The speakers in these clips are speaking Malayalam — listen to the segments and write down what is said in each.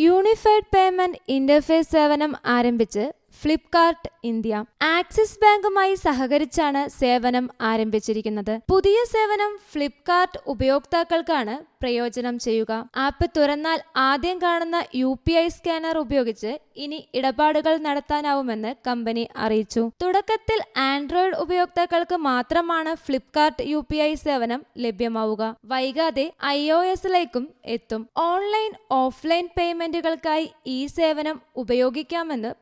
യൂണിഫൈഡ് പേയ്മെന്റ് ഇന്റർഫേസ് സേവനം ആരംഭിച്ച് ഫ്ലിപ്കാർട്ട് ഇന്ത്യ. ആക്സിസ് ബാങ്കുമായി സഹകരിച്ചാണ് സേവനം ആരംഭിച്ചിരിക്കുന്നത്. പുതിയ സേവനം ഫ്ലിപ്കാർട്ട് ഉപയോക്താക്കൾക്കാണ് പ്രയോജനം ചെയ്യുക. ആപ്പ് തുറന്നാൽ ആദ്യം കാണുന്ന യു പി ഐ സ്കാനർ ഉപയോഗിച്ച് ഇനി ഇടപാടുകൾ നടത്താനാവുമെന്ന് കമ്പനി അറിയിച്ചു. തുടക്കത്തിൽ ആൻഡ്രോയിഡ് ഉപയോക്താക്കൾക്ക് മാത്രമാണ് ഫ്ലിപ്കാർട്ട് യു പി ഐ സേവനം ലഭ്യമാവുക. വൈകാതെ ഐ ഒ എസിലേക്കും എത്തും. ഓൺലൈൻ ഓഫ്ലൈൻ പേയ്മെന്റുകൾക്കായി ഈ സേവനം ഉപയോഗിക്കാമെന്ന്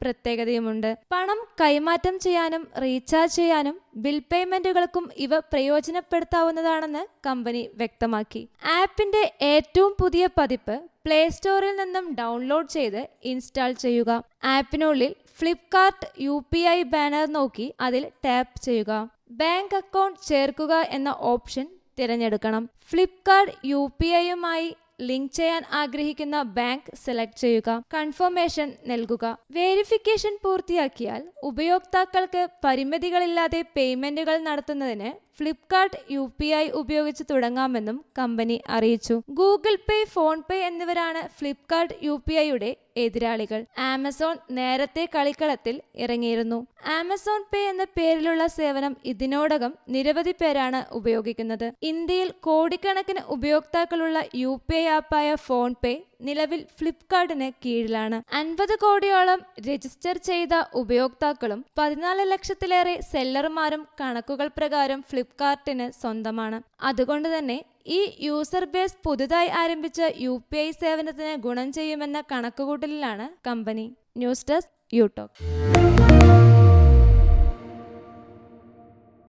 പ്രത്യേകതയുമുണ്ട് പണം കൈമാറ്റം ചെയ്യാനും റീചാർജ് ചെയ്യാനും ബിൽ പേയ്മെന്റുകൾക്കും ഇവ പ്രയോജനപ്പെടുത്താവുന്നതാണെന്ന് കമ്പനി വ്യക്തമാക്കി. ആപ്പിന്റെ ഏറ്റവും പുതിയ പതിപ്പ് പ്ലേ സ്റ്റോറിൽ നിന്നും ഡൗൺലോഡ് ചെയ്ത് ഇൻസ്റ്റാൾ ചെയ്യുക. ആപ്പിനുള്ളിൽ Flipkart U P I banner നോക്കി അതിൽ ടാപ്പ് ചെയ്യുക. ബാങ്ക് അക്കൗണ്ട് ചേർക്കുക എന്ന ഓപ്ഷൻ തിരഞ്ഞെടുക്കണം. ഫ്ലിപ്കാർട്ട് യു പി ഐയുമായി ലിങ്ക് ചെയ്യാൻ ആഗ്രഹിക്കുന്ന ബാങ്ക് സെലക്ട് ചെയ്യുക. കൺഫർമേഷൻ നൽകുക. വേരിഫിക്കേഷൻ പൂർത്തിയാക്കിയാൽ ഉപയോക്താക്കൾക്ക് പരിമിതികളില്ലാതെ പേയ്മെന്റുകൾ നടത്തുന്നതിന് ഫ്ലിപ്കാർട്ട് യു പി ഐ ഉപയോഗിച്ച് തുടങ്ങാമെന്നും കമ്പനി അറിയിച്ചു. ഗൂഗിൾ പേ ഫോൺ പേ എന്നിവരാണ് ഫ്ലിപ്കാർട്ട് യു പി ഐയുടെ എതിരാളികൾ. ആമസോൺ നേരത്തെ കളിക്കളത്തിൽ ഇറങ്ങിയിരുന്നു. ആമസോൺ പേ എന്ന പേരിലുള്ള സേവനം ഇതിനോടകം നിരവധി പേരാണ് ഉപയോഗിക്കുന്നത്. ഇന്ത്യയിൽ കോടിക്കണക്കിന് ഉപയോക്താക്കളുള്ള യു പി ഐ ആപ്പായ ഫോൺ പേ നിലവിൽ ഫ്ലിപ്കാർട്ടിന് കീഴിലാണ്. അൻപത് കോടിയോളം രജിസ്റ്റർ ചെയ്ത ഉപയോക്താക്കളും പതിനാല് ലക്ഷത്തിലേറെ സെല്ലർമാരും കണക്കുകൾ പ്രകാരം ഫ്ലിപ്കാർട്ടിന് സ്വന്തമാണ്. അതുകൊണ്ട് തന്നെ ഈ യൂസർ ബേസ് പുതുതായി ആരംഭിച്ച യു പി ഐ സേവനത്തിന് ഗുണം ചെയ്യുമെന്ന കണക്കുകൂട്ടലിലാണ് കമ്പനി. News desk യൂടോക്ക്